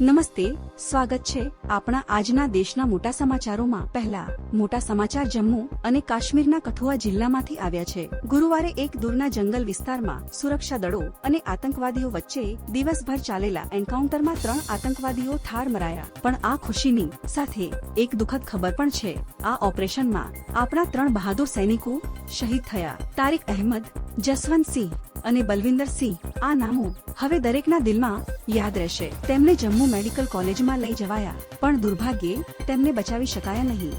નમસ્તે, સ્વાગત છે આપણા આજના દેશના મોટા સમાચારોમાં. પહેલા, મોટા સમાચાર જમ્મુ અને કાશ્મીરના કઠુઆ જિલ્લામાંથી આવ્યા છે. ગુરુવારે એક દૂરના જંગલ વિસ્તારમાં સુરક્ષા દળો અને આતંકવાદીઓ વચ્ચે દિવસભર ચાલેલા એન્કાઉન્ટરમાં ત્રણ આતંકવાદીઓ ઠાર મરાયા. પણ આ ખુશીની સાથે એક દુઃખદ ખબર પણ છે. આ ઓપરેશનમાં આપણા ત્રણ બહાદુર સૈનિકો શહીદ થયા. તારીક અહેમદ, જસવંતસિંહ અને બલવિંદર સિંહ, આ નામો હવે દરેકના દિલમાં યાદ રહેશે. તેમને જમ્મુ મેડિકલ કોલેજમાં લઈ જવાયા, પણ દુર્ભાગ્યે તેમને બચાવી શકાયા નહીં.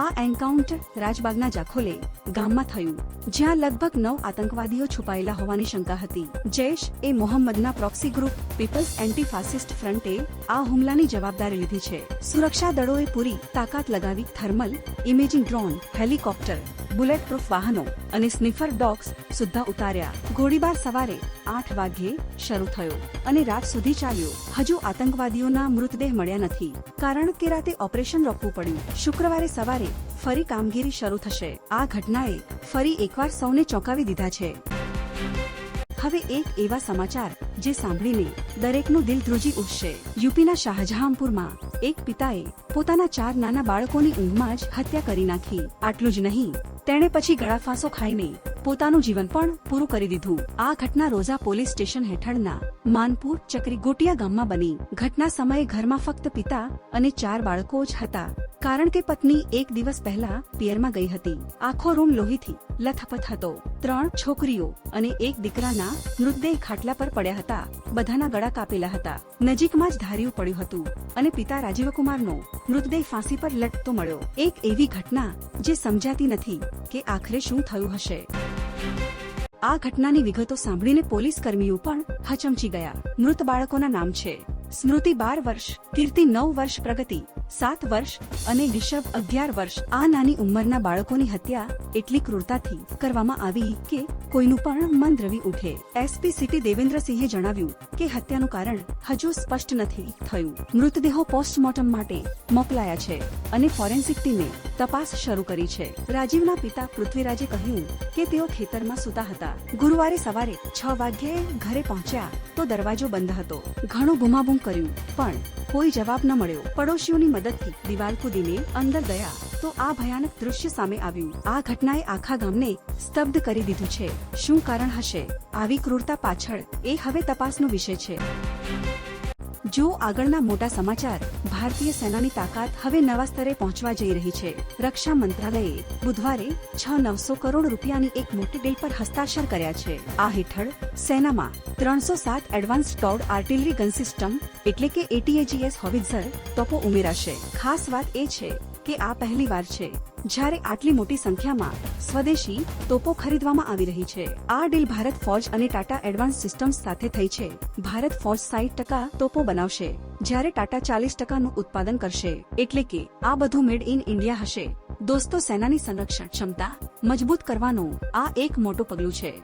આ એન્કાઉન્ટર રાજબાગના જાખોલે ગામમાં થયું, જ્યાં લગભગ નવ આતંકવાદીઓ છુપાયેલા હોવાની શંકા હતી. Jaish e મોહમ્મદના proxy group people's anti fascist ફ્રન્ટે આ હુમલાની જવાબદારી લીધી છે. સુરક્ષા દળોએ પૂરી તાકાત લગાવી thermal imaging drone, helicopter bullet proof વાહનો અને સ્નિફર ડોગ્સ સુદ્ધા ઉતાર્યા. ગોળીબાર સવારે આઠ વાગ્યે શરૂ થયો અને રાત સુધી ચાલ્યો. હજુ આતંકવાદીઓના મૃતદેહ મળ્યા નથી. કારણ કે રાતે ઓપરેશન રોકવું પડ્યું. શુક્રવારે સવારે ફરી કામગીરી શરૂ થશે. આ ઘટનાએ ફરી એકવાર સૌને ચોંકાવી દીધા છે. હવે એક એવા સમાચાર જે સાંભળીને દરેકનું દિલ ધ્રુજી ઉઠશે. યુપીના શાહજહાંપુરમાં એક પિતાએ પોતાના ચાર નાના બાળકોની ઊંઘમાં જ હત્યા કરી નાખી. આટલું જ નહીં, તેણે પછી ગળાફાંસો ખાઈને પોતાનું જીવન પણ પૂરું કરી દીધું. આ ઘટના રોઝા પોલીસ સ્ટેશન હેઠળના માનપુર ચક્રી ગોટિયા ગામમાં બની. ઘટના સમયે ઘરમાં ફક્ત પિતા અને ચાર બાળકો જ હતા. કારણ કે પત્ની એક દિવસ પહેલા પિયરમાં ગઈ હતી. આખો રૂમ લોહીથી લથપથ હતો. ત્રણ છોકરીઓ અને એક દીકરાના મૃતદેહ ખાટલા પર પડ્યા હતા. બધાના ગળા કાપેલા હતા. નજીકમાં જ ધાર્યું પડ્યું હતું અને પિતા રાજીવકુમારનો મૃતદેહ ફાંસી પર લટતો મળ્યો. એક એવી ઘટના જે સમજાતી નથી કે આખરે શું થયું હશે. આ ઘટનાની વિગતો સાંભળીને પોલીસ કર્મીઓ પણ હચમચી ગયા. મૃત બાળકોના નામ છે. સ્મૃતિ બાર વર્ષ, કીર્તિ નવ વર્ષ પ્રગતિ સાત વર્ષ અને રિષભ અગિયાર વર્ષ આ નાની ઉંમરના બાળકોની હત્યા એટલી ક્રૂરતાથી કરવામાં આવી કે કોઈનું પણ મન દ્રવી ઉઠે. એસપી સિટી દેવેન્દ્રસિંહે જણાવ્યું કે હત્યાનું કારણ હજુ સ્પષ્ટ નથી થયું. મૃતદેહો પોસ્ટમોર્ટમ માટે મોકલાયા છે અને ફોરેન્સિક ટીમે તપાસ શરૂ કરી છે. રાજીવના પિતા પૃથ્વીરાજે કહ્યું કે તેઓ ખેતરમાં સૂતા હતા. ગુરુવારે સવારે છ વાગ્યે ઘરે પહોંચ્યા તો દરવાજો બંધ હતો. ઘણું બૂમાબૂમ કર્યું, પણ કોઈ જવાબ ન મળ્યો. પડોશીઓની મદદથી દિવાલ કૂદીને અંદર ગયા તો આ ભયાનક દૃશ્ય સામે આવ્યું. આ ઘટનાએ આખા ગામને સ્તબ્ધ કરી દીધું છે. શું કારણ હશે? આવી ક્રૂરતા પાછળ એ હવે તપાસનો વિષય છે. જો આગળના મોટા સમાચાર ભારતીય સેનાની તાકાત હવે નવા સ્તરે પહોંચવા જઈ રહી છે. રક્ષા મંત્રાલયે બુધવારે છ નવસો કરોડ રૂપિયાની એક મોટી ડીલ પર હસ્તાક્ષર કર્યા છે. આ હેઠળ સેનામાં ત્રણસો સાત advance towed artillery gun system એટલે કે એટીએજીએસ હોવિઝર તોપો ઉમેરાશે. ખાસ વાત એ છે કે આ પહેલી વાર છે. જ્યારે આટલી મોટી સંખ્યામાં સ્વદેશી તોપો ખરીદવામાં આવી રહી છે. આ ડીલ ભારત ફોજ અને ટાટા એડવાન્સ સિસ્ટમ્સ સાથે થઈ છે. ભારત ફોજ સાઈઠ ટકા તોપો બનાવશે, જ્યારે ટાટા ચાલીસ ટકાનું ઉત્પાદન કરશે. એટલે કે આ બધું મેડ ઇન ઇન્ડિયા હશે. દોસ્તો, સેનાની સંરક્ષણ ક્ષમતા મજબૂત કરવાનું આ એક મોટું પગલું છે.